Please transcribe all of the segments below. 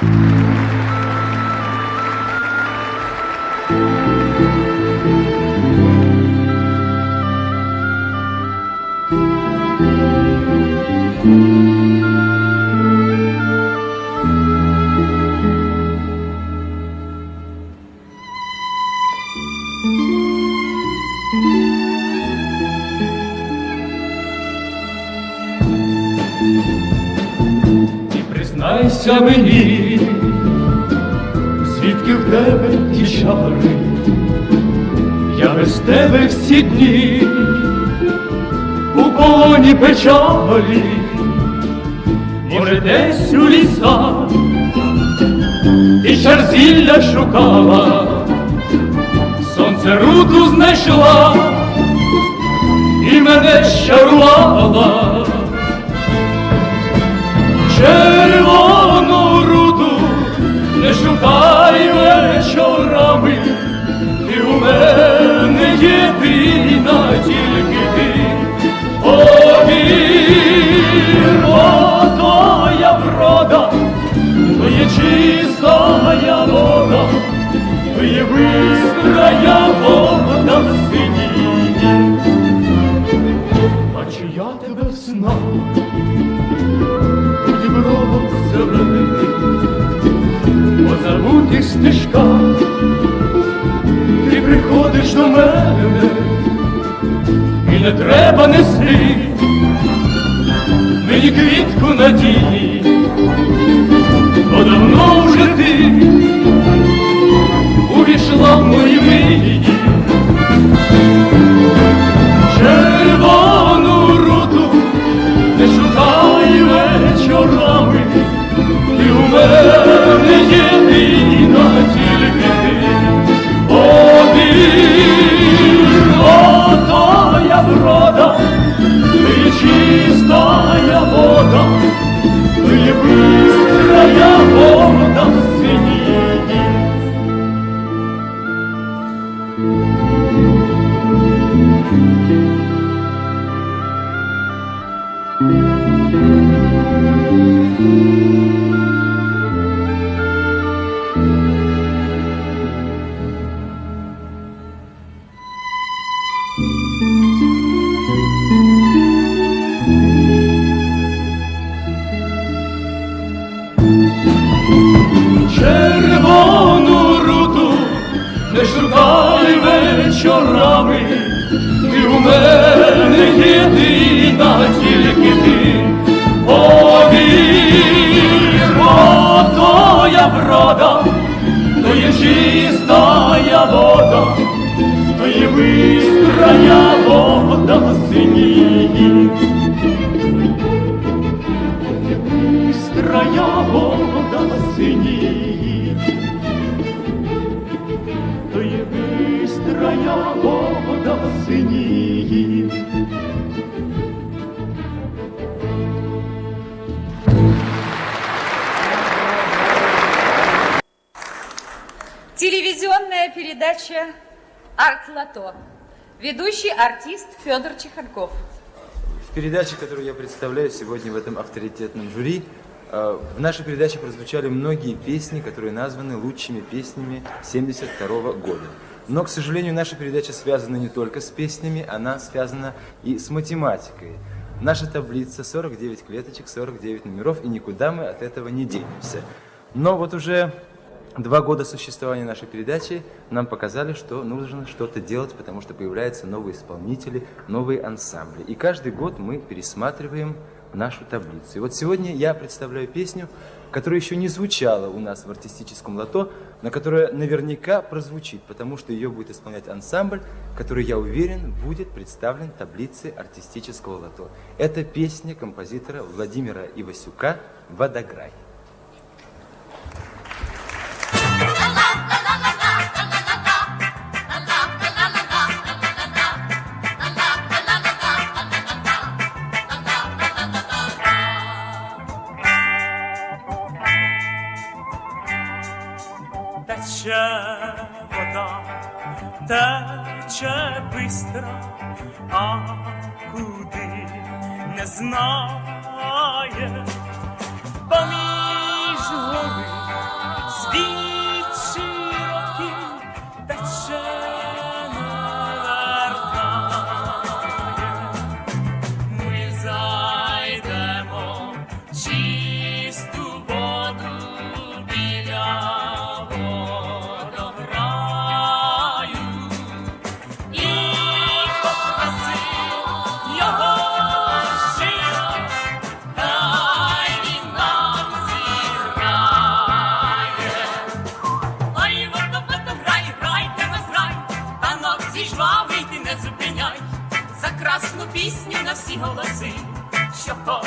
І признайся мені, тебе ті чари, я без тебе всі дні у полоні печалі, може десь у лісах і чарзілля шукала, сонце руку знайшла і мене щарувала. Шукай вечорами, ти у мене єдина тільки ти. Повір, ото я врода, то є чистая вода, то є бистрая вода стежках, ти приходиш до мене, і не треба нести мені квітку надії, бо давно вже ти увійшла в мої мрії. Телевизионная передача «Арт-Лото». Ведущий артист Федор Чеханков. В передаче, которую я представляю сегодня в этом авторитетном жюри, э, в нашей передаче прозвучали многие песни, которые названы лучшими песнями 72 года. Но, к сожалению, наша передача связана не только с песнями, она связана и с математикой. Наша таблица 49 клеточек, 49 номеров, и никуда мы от этого не денемся. Но вот уже Два года существования нашей передачи нам показали, что нужно что-то делать, потому что появляются новые исполнители, новые ансамбли. И каждый год мы пересматриваем нашу таблицу. И вот сегодня я представляю песню, которая еще не звучала у нас в артистическом лото, но которая наверняка прозвучит, потому что ее будет исполнять ансамбль, который, я уверен, будет представлен таблице артистического лото. Это песня композитора Владимира Ивасюка «Водограй». Тече вода, тече бистро, а куди не знає, поміж гори всі голоси, що хочеш,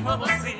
viva você.